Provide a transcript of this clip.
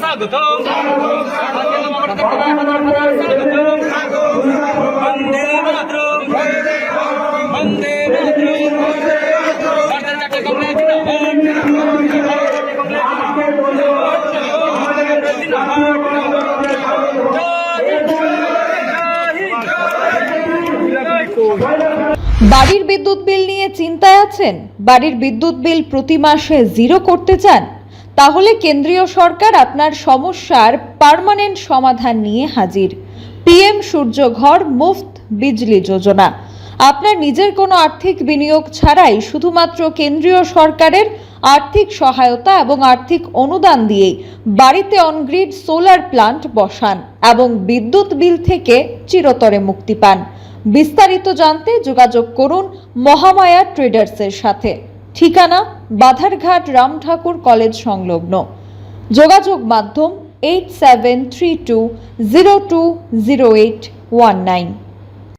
স্বাগতম বন্দে মাতরম বন্দে মাতরম কংগ্রেস বাড়ির বিদ্যুৎ বিল নিয়ে চিন্তায় আছেন? বাড়ির বিদ্যুৎ বিল প্রতি মাসে জিরো করতে চান? তাহলে কেন্দ্রীয় সরকার আপনার সমস্যার পার্মানেন্ট সমাধান নিয়ে হাজির। পিএম সূর্যঘর মুফত বিজলি যোজনা। আপনার নিজের কোনো আর্থিক বিনিয়োগ ছাড়াই শুধুমাত্র কেন্দ্রীয় সরকারের আর্থিক সহায়তা এবং আর্থিক অনুদান দিয়েই বাড়িতে অনগ্রিড সোলার প্লান্ট বসান এবং বিদ্যুৎ বিল থেকে চিরতরে মুক্তি পান। বিস্তারিত জানতে যোগাযোগ করুন মহামায়া ট্রেডার্সের সাথে। ঠিকানা বাধারঘাট রাম ঠাকুর কলেজ সংলগ্ন। যোগাযোগ মাধ্যম eight seven three two zero two zero eight one nine.